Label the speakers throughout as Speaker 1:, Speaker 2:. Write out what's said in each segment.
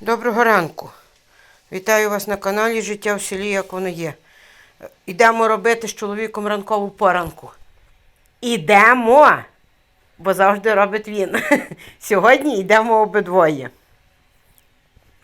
Speaker 1: Доброго ранку. Вітаю вас на каналі Життя в селі, як воно є. Ідемо робити з чоловіком ранкову поранку. Ідемо, бо завжди робить він. Сьогодні йдемо обидвоє.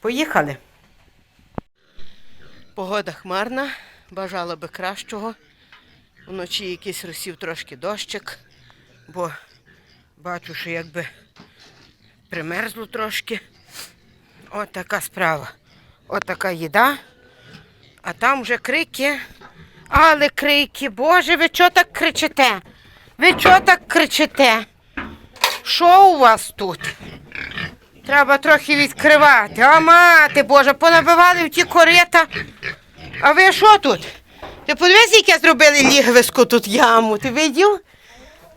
Speaker 1: Поїхали. Погода хмарна, бажала би кращого. Вночі якийсь розсів трошки дощик, бо бачу, що якби примерзло трошки. От така справа. От така їда. А там вже крики. Але крики, Боже, ви чого так кричите? Ви чого так кричите? Що у вас тут? Треба трохи відкривати. А мати Боже, понабивали в ті корита. А ви що тут? Ти подивись, яке зробили лігвиску тут яму. Ти видів?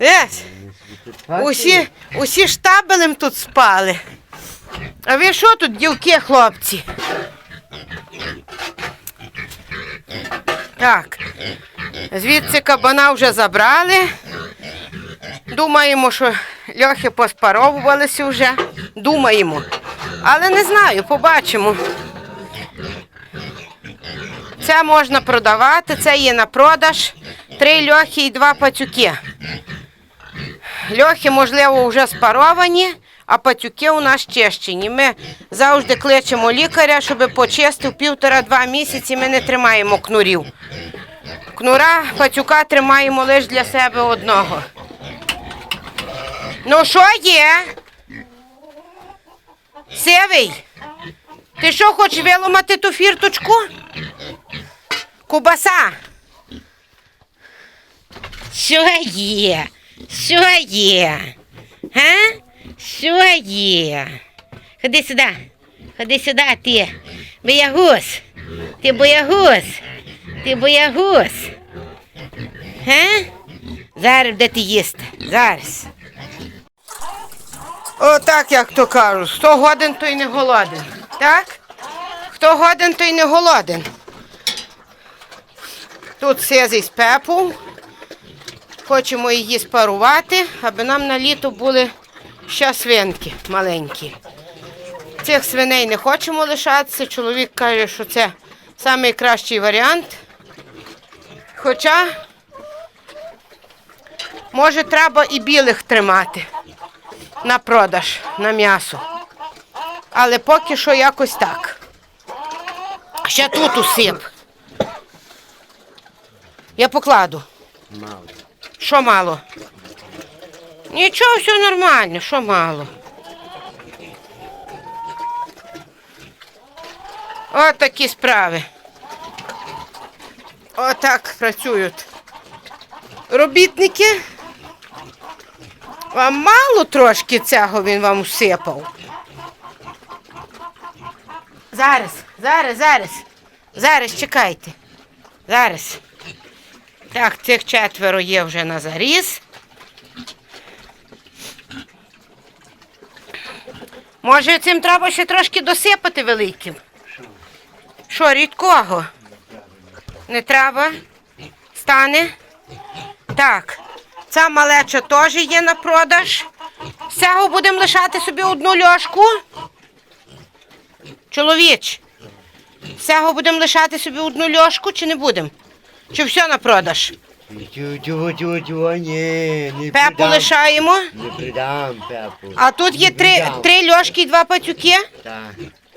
Speaker 1: Десь. Усі, усі штабелем тут спали. А ви що тут, дівки, хлопці? Так. Звідси кабана вже забрали. Думаємо, що льохи поспаровувалися вже. Думаємо. Але не знаю, побачимо. Це можна продавати, це є на продаж. Три льохи і два пацюки. Льохи, можливо, вже спаровані, а пацюки у нас чищені. Ми завжди кличемо лікаря, щоб почистив півтора-два місяці. Ми не тримаємо кнурів. Кнура пацюка тримаємо лише для себе одного. Ну, що є? Сивий, ти що хочеш виламати ту фірточку? Кубаса. Що є? Що є? Га? Що є? Ходи сюди. Ходи сюди, ти. Боягуз. Ти боягуз. Ти боягуз. Га? Зараз де ти їсти. Зараз. Отак, як то кажуть. Хто годен, той не голоден. Так? Хто годен, той не голоден. Тут сизий з пепу. Хочемо її спарувати, аби нам на літо були ще свинки маленькі. Цих свиней не хочемо лишатися. Чоловік каже, що це найкращий варіант. Хоча, може, треба і білих тримати на продаж, на м'ясо. Але поки що якось так. Ще тут усип. Я покладу.
Speaker 2: Мало.
Speaker 1: Що мало? Нічого, все нормально, що мало. От такі справи. Отак працюють. Робітники. Вам мало трошки цього він вам усипав. Зараз, зараз, зараз. Зараз чекайте. Зараз. Так, цих четверо є вже на заріз. Може, цим треба ще трошки досипати великим? Що, рідкого? Не треба? Стане? Так. Ця малеча теж є на продаж. З будемо лишати собі одну льошку. Чоловіч. З будемо лишати собі одну льошку чи не будемо? Чи все на продаж?
Speaker 2: Тю, не
Speaker 1: Пепу
Speaker 2: придам.
Speaker 1: лишаємо.
Speaker 2: Не придам пепу.
Speaker 1: А тут є три, три льошки і два пацюки.
Speaker 2: Так,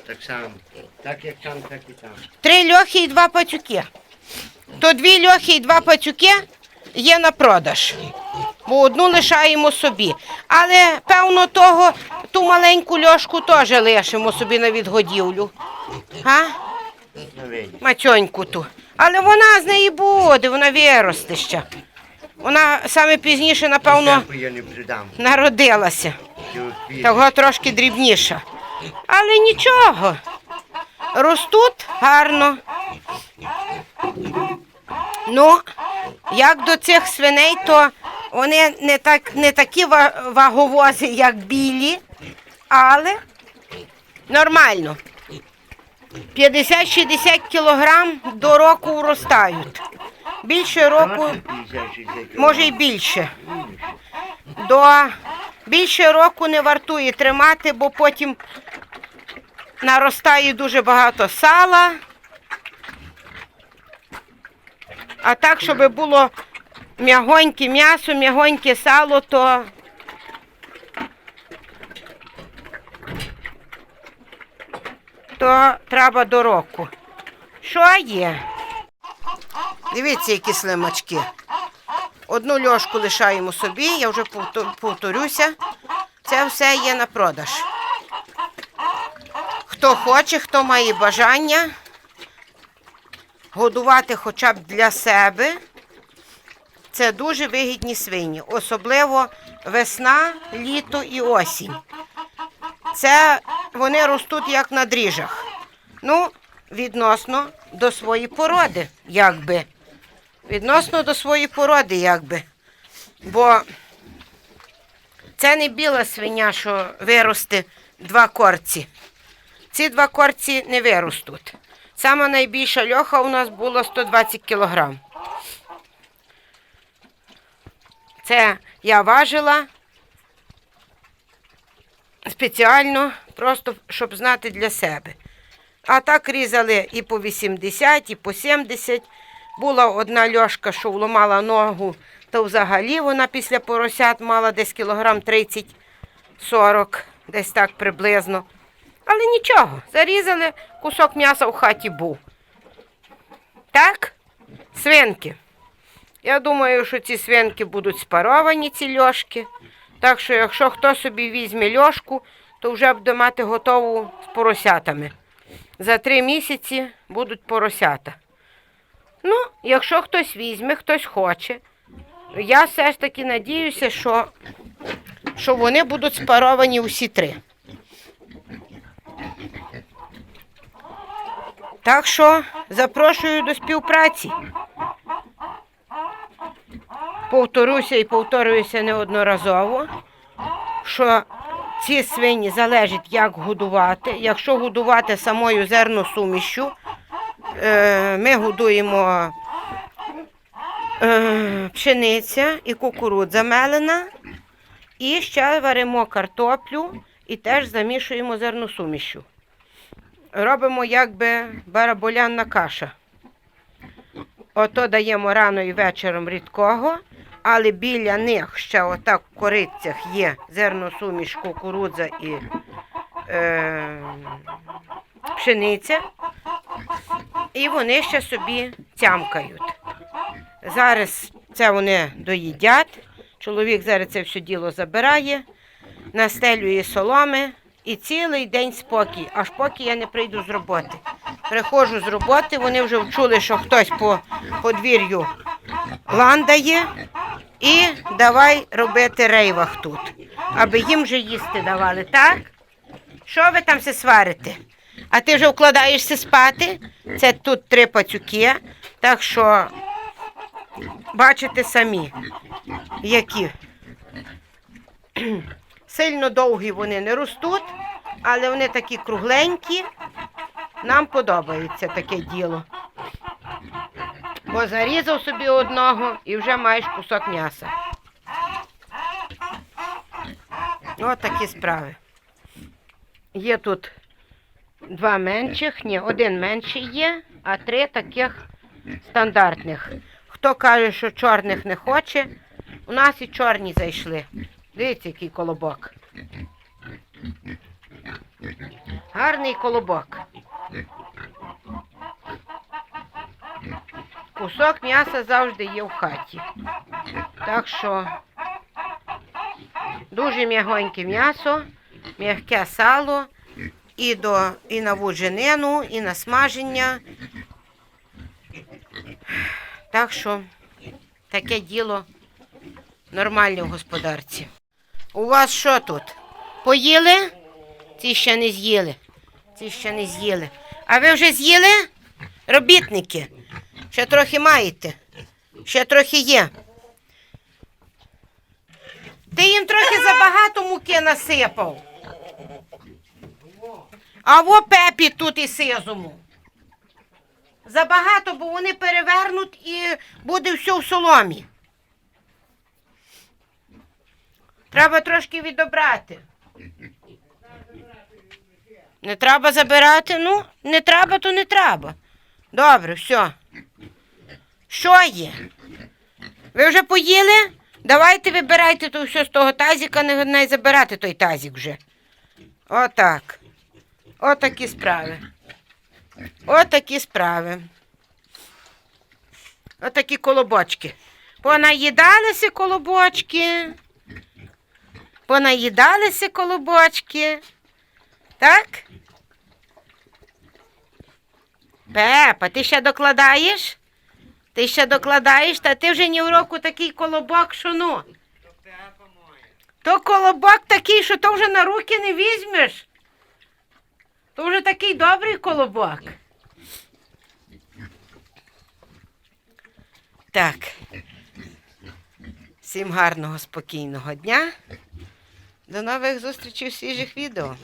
Speaker 2: так само. Так як там, так і там.
Speaker 1: Три льохи і два пацюки. То дві льохи і два пацюки є на продаж. Бо одну лишаємо собі. Але певно того, ту маленьку льошку теж лишимо собі на відгодівлю. А?
Speaker 2: Видиш.
Speaker 1: Мацьоньку ту. Але вона з неї буде, вона виросте ще. Вона саме пізніше, напевно,
Speaker 2: я не придам.
Speaker 1: народилася. Того трошки дрібніша. Але нічого. Ростуть гарно. Ну, як до цих свиней, то вони не, так, не такі ваговози, як білі, але нормально. 50-60 кілограм до року вростають. Більше року, може й більше. До більше року не вартує тримати, бо потім наростає дуже багато сала. А так, щоб було м'ягоньке м'ясо, м'ягоньке сало, то то треба до року. Що є? Дивіться, які слимачки. Одну льошку лишаємо собі, я вже повторюся. Це все є на продаж. Хто хоче, хто має бажання годувати хоча б для себе. Це дуже вигідні свині, особливо весна, літо і осінь. Це вони ростуть як на дріжах. Ну, відносно до своєї породи, якби. Відносно до своєї породи, якби. Бо це не біла свиня, що виросте два корці. Ці два корці не виростуть. Сама найбільша льоха у нас була 120 кілограм. Це я важила спеціально, просто щоб знати для себе. А так різали і по 80, і по 70. Була одна льошка, що вламала ногу, то взагалі вона після поросят мала десь кілограм 30-40, десь так приблизно. Але нічого, зарізали, кусок м'яса в хаті був. Так, свинки. Я думаю, що ці свинки будуть спаровані, ці льошки. Так що, якщо хто собі візьме льошку, то вже буде мати готову з поросятами. За три місяці будуть поросята. Ну, якщо хтось візьме, хтось хоче, я все ж таки надіюся, що, що вони будуть спаровані усі три. Так що запрошую до співпраці. Повторюся і повторююся неодноразово, що ці свині залежить, як годувати. Якщо годувати самою зерносумішю, е, ми годуємо е, пшениця і кукурудза мелена, і ще варимо картоплю і теж замішуємо зерносумішю. Робимо якби бараболянна каша. Ото даємо рано і вечором рідкого, але біля них ще отак в корицях є зерносуміш, кукурудза і е, пшениця. І вони ще собі тямкають. Зараз це вони доїдять. Чоловік зараз це все діло забирає, настелює соломи і цілий день спокій, аж поки я не прийду з роботи. Приходжу з роботи, вони вже вчули, що хтось по подвір'ю ландає, і давай робити рейвах тут, аби їм вже їсти давали, так? Що ви там все сварите? А ти вже вкладаєшся спати? Це тут три пацюки, так що бачите самі, які. Сильно довгі вони не ростуть, але вони такі кругленькі. Нам подобається таке діло. Бо зарізав собі одного і вже маєш кусок м'яса. Ось такі справи. Є тут два менших, ні, один менший є, а три таких стандартних. Хто каже, що чорних не хоче, у нас і чорні зайшли. Дивіться, який колобок. Гарний колобок. Кусок м'яса завжди є в хаті. Так що дуже м'ягоньке м'ясо, м'яке сало і, до, і на вудженину, і на смаження. Так що таке діло нормальне в господарці. У вас що тут? Поїли? Ці ще не з'їли. Ці ще не з'їли. А ви вже з'їли? Робітники. Ще трохи маєте. Ще трохи є. Ти їм трохи забагато муки насипав. А во пепі тут і сизому. Забагато, бо вони перевернуть і буде все в соломі. Треба трошки відобрати. Не треба забирати? Ну, не треба, то не треба. Добре, все. Що є? Ви вже поїли? Давайте вибирайте то все з того тазіка, не, не забирати той тазік вже. Отак. Отакі справи. Отакі справи. Отакі колобочки. Понаїдалися колобочки. Понаїдалися колобочки. Так? Пепа, ти ще докладаєш? Ти ще докладаєш, та ти вже ні в року такий колобок, що ну. То колобок такий, що то вже на руки не візьмеш. То вже такий добрий колобок. Так. Всім гарного, спокійного дня. До нових зустрічей у свіжих відео.